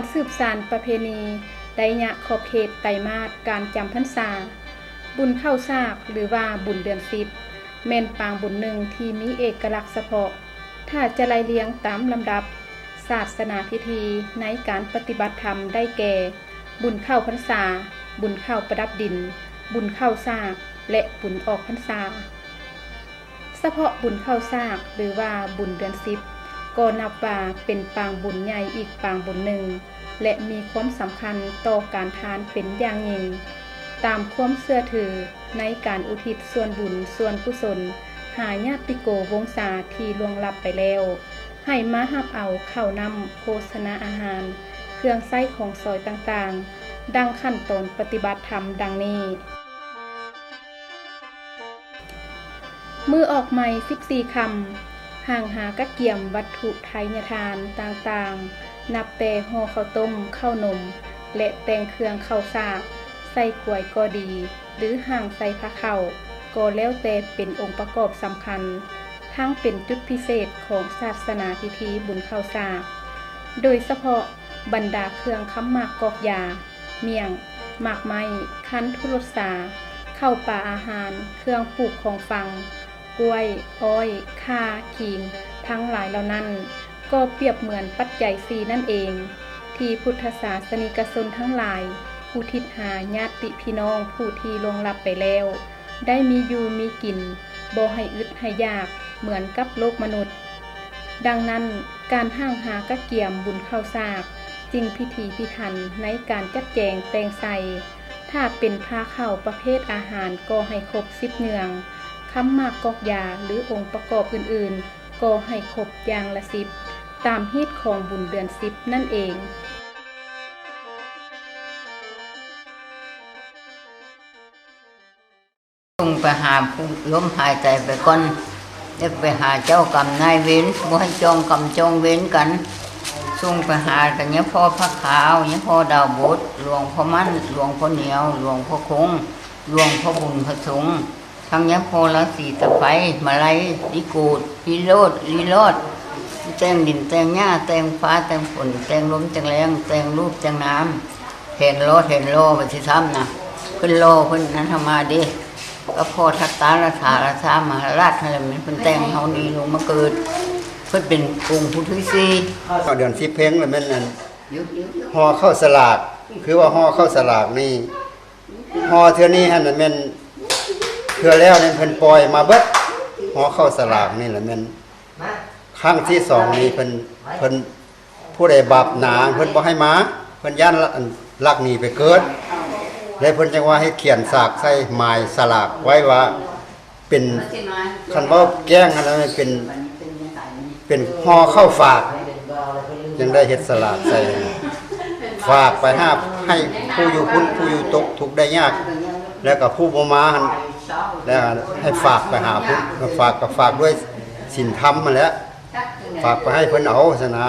การสืบสานประเพณีไดยะขอบเขตไตมาสการจำพรรษา บุญเข้าซากหรือว่าบุญเดือนสิบแม่นปางบุญหนึ่งที่มีเอกลักษณ์เฉพาะ ถ้าจะไล่เลี้ยงตามลำดับ ศาสนาพิธีในการปฏิบัติธรรมได้แก่ บุญเข้าพรรษา บุญเข้าประดับดิน บุญเข้าซากและบุญออกพรรษาเฉพาะบุญเข้าซากหรือว่าบุญเดือนสิบ ก็นับว่าเป็นปางบุญใหญ่อีกปางบุญหนึ่ง และมีความสำคัญต่อการทานเป็นอย่างยิ่ง ตามความเชื่อถือในการอุทิศส่วนบุญส่วนกุศล หาญาติโกวงศาที่ล่วงลับไปแล้ว ให้มาหับเอาเข้าวนำโภชนาอาหาร เครื่องไส้ของซอยต่างๆ ดังขั้นตอนปฏิบัติธรรมดังนี้มือออกใหม่14คำ ห่างหากระเกี่ยมวัตถุไทยทานต่างๆ นับแต่ห่อข้าวต้มข้าวนม และแตงเครื่องข้าวสากใส่กล้วยก็ดี หรือห่างใส่ผ้าเข้าวก็แล้วแต่เป็นองค์ประกอบสำคัญ ทั้งเป็นจุดพิเศษของศาสนาพิธีบุญข้าวสากโดยเฉพาะบรรดาเครื่องค้ำหมากกอกยา เมี่ยงหมากไม้คั้นทุรสาเข้าป่าอาหาร เครื่องปลูกของฟัง กล้วย อ้อยข่าขิง ทั้งหลายเหล่านั้น ก็เปรียบเหมือนปัจจัยสีนั่นเอง ที่พุทธศาสนิกชนทั้งหลายผู้ทิศหาญาติพี่น้องผู้ที่ลงลับไปแล้ว ได้มีอยู่มีกินบ่ให้อึดให้ยากเหมือนกับโลกมนุษย์ ดังนั้นการห้างหากระเกี่ยมบุญเข้าวสากจึงพิธีพิถันในการจัดแจงแตงใส่ถ้าเป็นผ้าเข้าประเภทอาหารก็ให้ครบสิบเนือง ค้ำมากกอกยาหรือองค์ประกอบอื่นๆ ก็ให้ครบอย่างละสิบตามฮีตของบุญเดือนสิบนั่นเองจงไปหาผู้ล้มหายใจไปก่อนเด็กไปหาเจ้ากรรมนายเวรบ่ให้จองกรรมจองเวรกันส่งไปหากันเนี่ยพ่อพระขาวเนี่ยพ่อดาวบดหลวงพ่อมันหลวงพ่อเหนียว หลวงพ่อคงหลวงพ่อบุญพระสงฆ์ ทั้งเนี่ยพ่อละสีตะไคร้มาลัยดิกูดลีโลดลีโลดแต่งดินแต่งหญ้าแต่งฟ้าแต่งฝนแต่งลมแต่งแรงแต่งรูปแต่งน้ำเห็นโลดเห็นโลไปสิทำนะขึ้นโลขึ้นนั้นทำมาดิก็พ่อทัตตาราชาราชามหาราชอะไรมันเป็นแต่งเฮานี่ลงมาเกิด เพิ่นเป็นองค์ผู้ที่สี่เอาเดือนสิบเพลงแล้วแม่นนั่นยุคยุคห่อข้าวสลาก คือว่าห่อข้าวสลากนี่ห่อเทื่อนี้หั่นน่ะแม่น เทือแล้วเนี่ยเพิ่นปล่อยมาเบิดห่อข้าสลากนี่แหละแม่นครั้งที่สองนี่เพิ่นเพิ่นผู้ใดบาปหนาเพิ่นบ่ให้มาเพิ่นย่านลักหนีไปเกิดแล้วเพิ่นจังว่าให้เขียนสากใส่หมายสลากไว้ว่าเป็นคันว่าแกล้งอันนั้นเป็นเป็นห่อข้าฝากยังได้เฮ็ดสลากใส่ฝากไปห้าให้ผู้อยู่พุ่นผู้อยู่ตกทุกได้ยาก แล้วก็ผู้บ่มาหันแล้วให้ฝากไปหาพุ่นฝากก็ฝากด้วยสินธรรมมาแหล้วฝากไปให้เพิ่นเอาซะนะ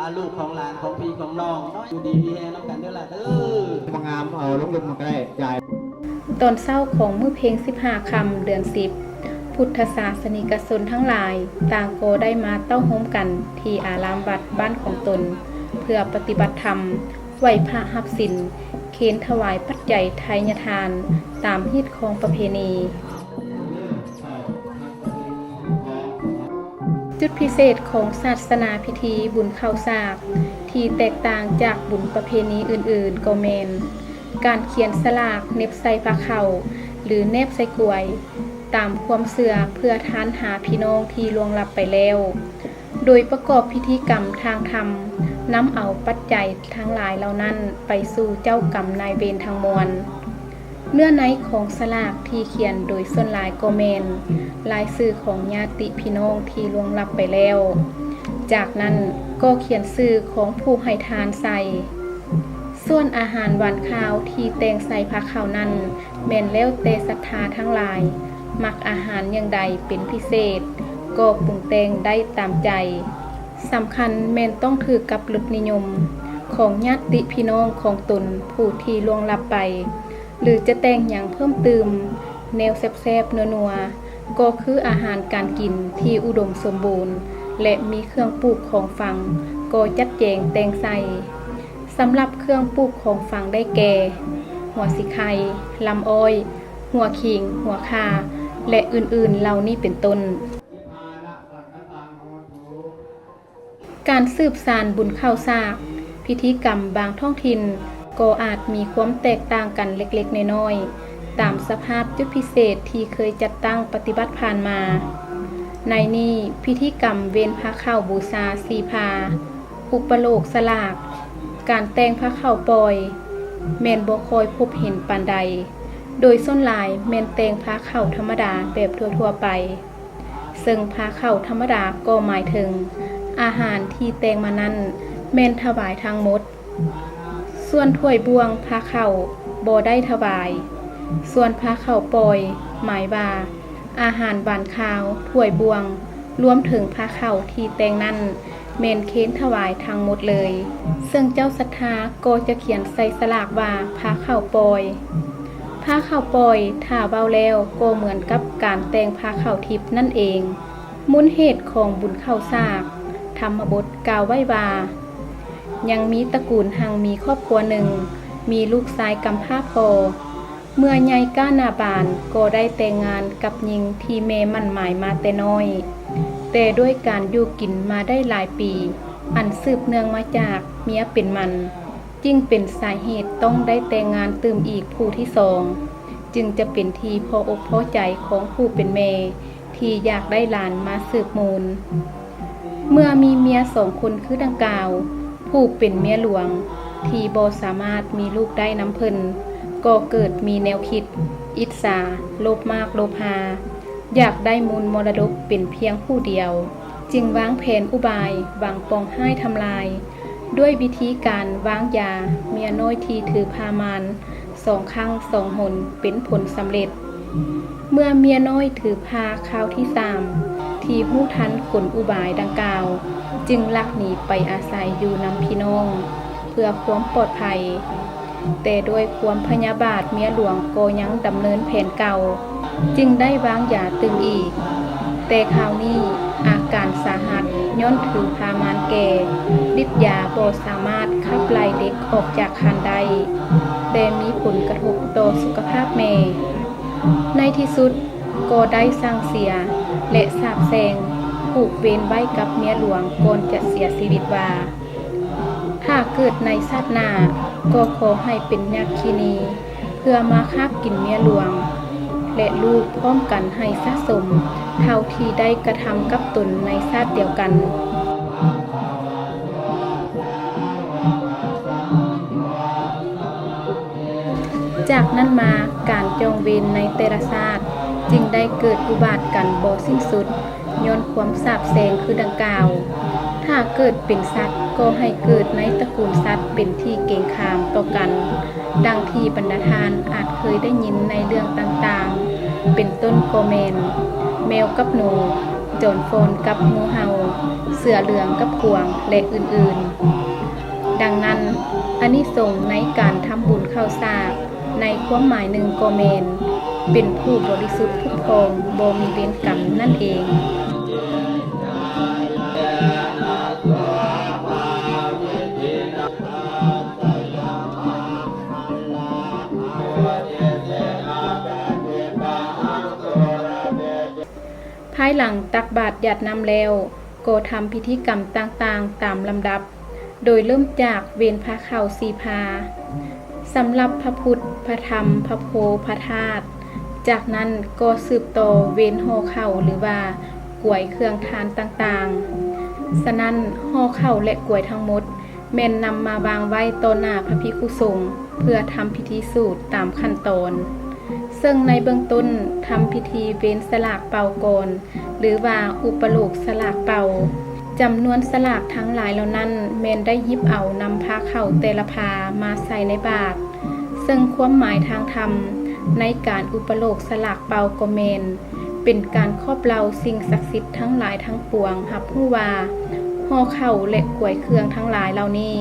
อาลูกของหลานของพี่ของน้องน้อยอยู่ดีมีแฮน้ำกันเด้อล่ะเด้อมางามเอาลงลงมาก็ได้ยายตอนเศร้าของมือเพลง15คำเดือน 10 พุทธศาสนิกชนทั้งหลาย ต่างก็ได้มาเต้าโฮมกัน ที่อารามวัดบ้านของตน เพื่อปฏิบัติธรรมไหวพระหับสิน เค้นถวายปัจจัยไทยทาน ตามฮิตของประเพณี จุดพิเศษของศาสนาพิธีบุญเข้าสากที่แตกต่างจากบุญประเพณีอื่นๆก็เมน การเขียนสลากเน็บใส่ปลาเข่าหรือเน็บใส่กลวย ตามความเสื่อเพื่อทานหาพี่น้องที่ล่วงลับไปแล้ว โดยประกอบพิธีกรรมทางธรรมนำเอาปัจจัยทั้งหลายเหล่านั้นไปสู่เจ้ากรรมนายเวรทางมวล เนื้อในของสลากที่เขียนโดยส่วนลายโกเมนลายสื่อของญาติพี่น้องที่ล่วงลับไปแล้ว จากนั้นก็เขียนสื่อของผู้ให้ทานใส่ส่วนอาหารหวานข้าวที่แต่งใส่ผ้าขาวนั้นแม่นแล้วแต่ศรัทธาทั้งหลาย มักอาหารอย่างใดเป็นพิเศษ ก็ปรุงแต่งได้ตามใจสำคัญแม่นต้องถือกับรสนิยม ของญาติพี่น้องของตนผู้ที่ล่วงลับไป หรือจะแต่งอย่างเพิ่มเติมแนวแซ่บๆนัวๆก็คืออาหารการกินที่อุดมสมบูรณ์ และมีเครื่องปลูกของฟัง ก็จัดแจงแต่งใส่สำหรับเครื่องปลูกของฝังได้แก่ หัวสิไข่ลำอ้อย หัวขิง หัวคาและอื่นๆเหล่านี้เป็นต้น การสืบสานบุญข้าวสาก พิธีกรรมบางท้องถิ่นก็อาจมีความแตกต่างกันเล็กๆ น้อยๆ ตามสภาพจุดพิเศษที่เคยจัดตั้งปฏิบัติผ่านมา ในนี้พิธีกรรมเวนพระเข้าบูชาสีพา อุปโลกสลาก การแต่งพระเข้าปล่อยแมนบ่คอยพบเห็นปานใด โดยส้นหลายแมนแต่งพระเข้าธรรมดาแบบทั่วๆไป ซึ่งพาเข้าธรรมดาก็หมายถึง อาหารที่แตงมานั้นแม่นถวายทั้งหมด ส่วนถ้วยบวงพาเข้าบ่ได้ถวาย ส่วนพาเข้าปล่อย หมายว่าอาหารบานข้าวถ้วยบวง รวมถึงพาเข้าที่แตงนั้นเมนเค้นถวายทั้งหมดเลย ซึ่งเจ้าศรัทธาก็จะเขียนใส่สลากว่าพาเข้าปล่อยผ้าขาปล่อยถ้าเบาแล้วก็เหมือนกับการแต่งผ้าขาทิพนั่นเองมูลเหตุของบุญเข้าวสาก ธรรมบทกล่าวไว้ว่ายังมีตระกูลหังมีครอบครัวหนึ่ง มีลูกชายกำพร้าพอ เมื่อใหญ่ก้านาบานก็ได้แต่งงานกับหญิงที่เมมั่นหมายมาแต่น้อย แต่ด้วยการอยู่กินมาได้หลายปี อันสืบเนื่องมาจากเมียเป็นมัน จึงเป็นสาเหตุต้องได้แต่งงานตืมอีกผู้ที่สอง จึงจะเป็นทีพออกพอใจของผู้เป็นแม่ที่อยากได้หลานมาสืบมูล เมื่อมีเมียสองคนคือดังกล่าว ผู้เป็นเมียหลวง ที่บสามารถมีลูกได้น้ำเพิ่นก็เกิดมีแนวคิด อิจฉาโลภมากโลภา อยากได้มูลมรดกเป็นเพียงผู้เดียว จึงวางแผนอุบายวางปองให้ทำลาย ด้วยวิธีการวางยาเมียน้อยที่ถือพามานสองข้างสองหนเป็นผลสำเร็จ เมื่อเมียน้อยถือพาคราวที่สาม ที่หู้ทันกลอุบายดังกล่าว จึงลักหนีไปอาศัยอยู่นำพี่น้อง เพื่อความปลอดภัย แต่ด้วยความพยาบาทเมียหลวงโกยังดำเนินแผนเก่า จึงได้วางยาตึงอีก แต่คราวนี้อาการสาหัสย้อนถือพามานแก่ฤทธิ์ยาบ่สามารถขับไล่เด็กออกจากคันได้แต่มีผลกระทบต่อสุขภาพแม่ในที่สุด ก็ได้สร้างเสีย และสาบแซงผูกเวรไว้กับเมียหลวงก่อนจะเสียชีวิตว่า ถ้าเกิดในชาติหน้าก็ขอให้เป็นยักษินี เพื่อมาคาบกินเมียหลวง และลูกพร้อมกันให้สะสม เท่าที่ได้กระทำกับตนในชาติเดียวกันจากนั้นมาการจองเวรในแต่ละชาติ จึงได้เกิดอุบาทกันบ่สิ้นสุดย้อนความสาบแสงคือดังกล่าว ถ้าเกิดเป็นสัตว์ก็ให้เกิดในตระกูลสัตว์เป็นที่เก่งขามต่อกัน ดังที่บรรดาทานอาจเคยได้ยินในเรื่องต่างๆ เป็นต้นโกเมน แมวกับหนูโจรโฟนกับงูเห่า เสือเหลืองกับกวางและอื่นๆ ดังนั้นอานิสงส์ในการทำบุญเข้าวสากในความหมายหนึ่งโกเมน เป็นผู้บริสุทธิ์ผุดพองบ่มีเวรกรรมนั่นเองภายหลังตักบาตรหยาดน้ำแล้วก็ทำพิธีกรรมต่างๆ ตามลำดับ โดยเริ่มจากเวียนพระเข่าสีพาสำหรับพระพุทธ พระธรรม พระโพ พระธาตุ จากนั้นก็สืบต่อเวียนห่อเข่าหรือว่ากล้วยเครื่องทานต่างๆ ฉะนั้นห่อเข่าและกล้วยทั้งหมดแม่นนำมาวางไว้ต่อหน้าพระภิกษุสงฆ์เพื่อทำพิธีสูตรตามขั้นตอน ซึ่งในเบื้องต้นทำพิธีเว้นสลากเป่าก่อนหรือว่าอุปโลกสลากเป่าจำนวนสลากทั้งหลายเหล่านั้นเมนได้ยิบเอานำพาเข่าแต่ละพามาใส่ในบาตรซึ่งความหมายทางธรรม ในการอุปโลกสลากเป่ากเมน เป็นการครอบเราสิ่งศักดิ์สิทธิ์ทั้งหลายทั้งปวงหับผู้ว่าห่อเข่าและกลวยเครื่องทั้งหลายเหล่านี้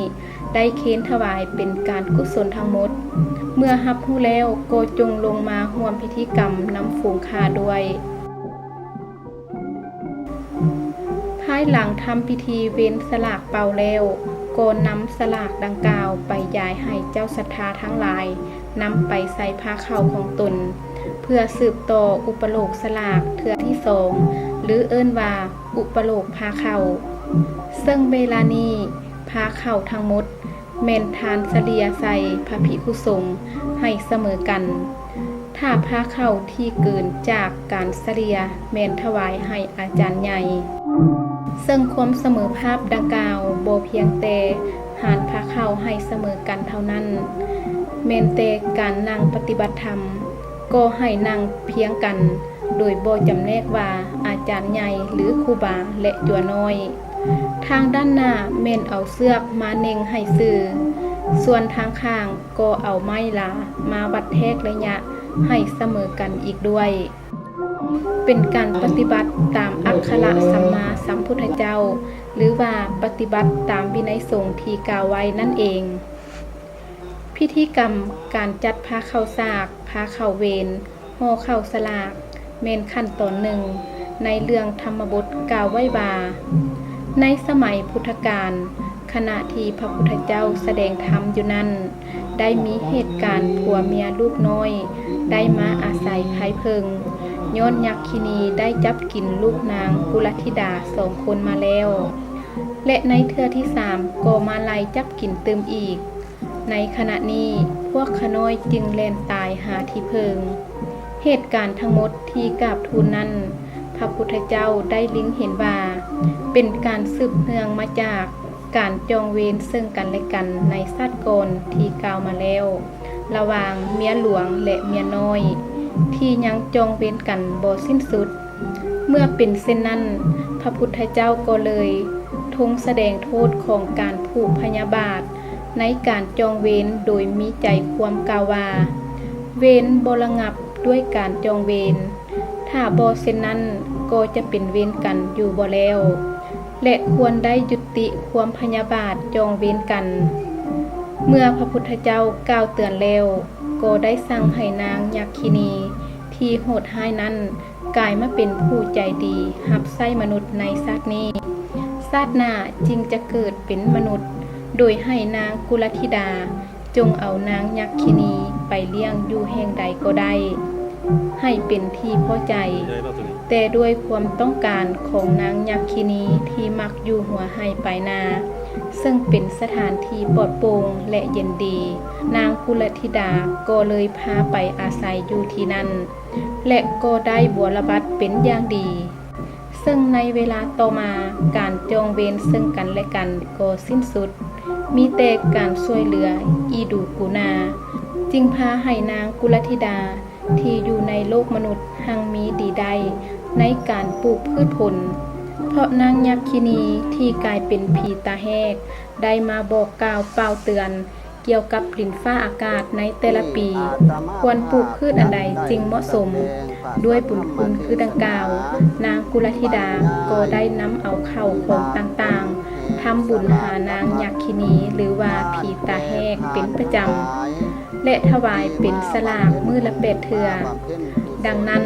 ได้เค้นถวายเป็นการกุศลทั้งหมด เมื่อฮับผู้แล้วก็จงลงมาห่วมพิธีกรรมนำฝูงคาด้วยภายหลังทำพิธีเว้นสลากเป่าแล้วก็นำสลากดังกล่าวไปย้ายให้เจ้าศรัทธาทั้งหลาย นำไปใส่ผ้าเข่าของตน เพื่อสืบต่ออุปโลกสลากเทือที่สองหรือเอิ้นว่าอุปโลกผ้าเข่า ซึ่งเวลานี้ผ้าเข่าทั้งหมดเมนทานเสลียใส่พระภิกษุสงฆ์ให้เสมอกัน ถ้าผ้าเข่าที่เกินจากการเสลียเมนถวายให้อาจารย์ใหญ่ซึ่งความเสมอภาพดังกล่าวโบเพียงแต่หารพระเข้าให้เสมอกันเท่านั้น เมนเตการนั่งปฏิบัติธรรม ก็ให้นั่งเพียงกัน โดยโบจำแนกว่าอาจารย์ใหญ่หรือครูบาและจัวน้อย ทางด้านหน้าเมนเอาเสือกมาเน่งให้ซื้อส่วนทางข้างก็เอาไม้ลามาวัดแทกระยะให้เสมอกันอีกด้วย เป็นการปฏิบัติตามอักขระสัมมาสัมพุทธเจ้า หรือว่าปฏิบัติตามวินัยสงฆ์ที่กล่าวไว้นั่นเอง พิธีกรรมการจัดผ้าเข้าสากผ้าเข้าเวรห่อเข้าสลาก เมนขั้นตอนหนึ่ง ในเรื่องธรรมบทกล่าวไว้ว่าในสมัยพุทธกาลขณะที่พระพุทธเจ้าแสดงธรรมอยู่นั้น ได้มีเหตุการณ์ผัวเมียลูกน้อย ได้มาอาศัยภายเพิงย้อนยักษินีได้จับกินลูกนางกุลธิดาสองคนมาแล้ว และในเทือที่สามก็มาไล่จับกินเติมอีก ในขณะนี้พวกขน้อยจึงแลนตายหาที่เพิง เหตุการณ์ทั้งหมดที่กราบทูลนั้น พระพุทธเจ้าได้ลิงเห็นว่า เป็นการสืบเนื่องมาจากการจองเวรซึ่งกันและกันในสัตว์กรที่กล่าวมาแล้ว ระหว่างเมียหลวงและเมียน้อย ที่ยังจองเวรกันบ่สิ้นสุด เมื่อเป็นเส้นนั้น พระพุทธเจ้าก็เลยทงแสดงโทษของการผูกพยาบาท ในการจองเวรโดยมีใจความกาวา เวรบระงับด้วยการจองเวรถ้าบ่เช่นนั้นก็จะเป็นเวรกันอยู่บ่แล้ว และควรได้ยุติความพยาบาทจองเวรกัน เมื่อพระพุทธเจ้ากล่าวเตือนแล้วก็ได้สั่งให้นางยักษินี ที่โหดห้ายนั้นกลายมาเป็นผู้ใจดีหับไส้มนุษย์ในชาตินี้ชาติหน้าจึงจะเกิดเป็นมนุษย์ โดยให้นางกุลธิดา จงเอานางยักษินีไปเลี้ยงอยู่แห่งใดก็ได้ ให้เป็นที่พอใจ แต่ด้วยความต้องการของนางยักษินีที่มักอยู่หัวไห้ไปนา ซึ่งเป็นสถานที่ปลอดโปร่งและเย็นดี นางกุลธิดาก็เลยพาไปอาศัยอยู่ที่นั่น และก็ได้บัวระบัดเป็นอย่างดีซึ่งในเวลาต่อมาการจองเวรซึ่งกันและกันก็สิ้นสุด มีแต่การช่วยเหลืออีดูกูนา จึงพาให้นางกุลธิดาที่อยู่ในโลกมนุษย์หังมีดีได้ในการปลูกพืชผล เพราะนางยักษินีที่กลายเป็นผีตาแหก ได้มาบอกกล่าวเป่าเตือน เกี่ยวกับดินฟ้าอากาศในแต่ละปี ควรปลูกพืชอันใดจึงเหมาะสม ด้วยบุญคุณคือดังกล่าว นางกุลธิดาก็ได้นำเอาเข้าของต่าง ทำบุญหานางยักษินี หรือว่าผีตาแหกเป็นประจำ และถวายเป็นสลากมือละเป็ดเถือ ดังนั้น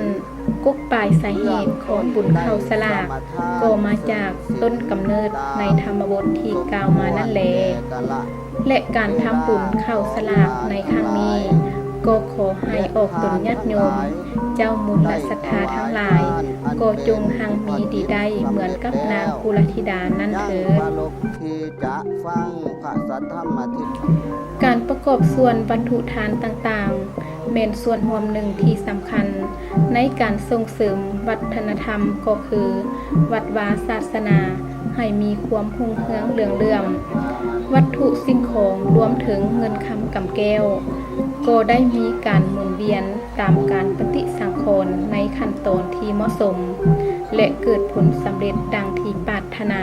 กุกปลายสาเหตุของบุญเข้าสลากก็มาจากต้นกำเนิดในธรรมบทที่กล่าวมานั่นแหละและการทำบุญเข้าสลากในครั้งนี้ ก็ขอให้ออกตนญาติโยม เจ้ามุลศรัทธาทั้งหลาย ก็จงหังมีดีได้เหมือนกับนางกุลธิดานั่นเถิดที่จะฟังพระสัทธรรมทิการประกอบส่วนวัตถุทานต่างๆ เป็นส่วนรวมหนึ่งที่สำคัญ ในการส่งเสริมวัฒนธรรมก็คือ วัดวาศาสนา ให้มีความหุ่งเฮืองเหลืองเลื่อมวัตถุสิ่งของรวมถึงเงินคำกำแก้ว ก็ได้มีการหมุนเวียนตามการปฏิสังขรณ์ในขั้นตอนที่เหมาะสม และเกิดผลสำเร็จดังที่ปรารถนา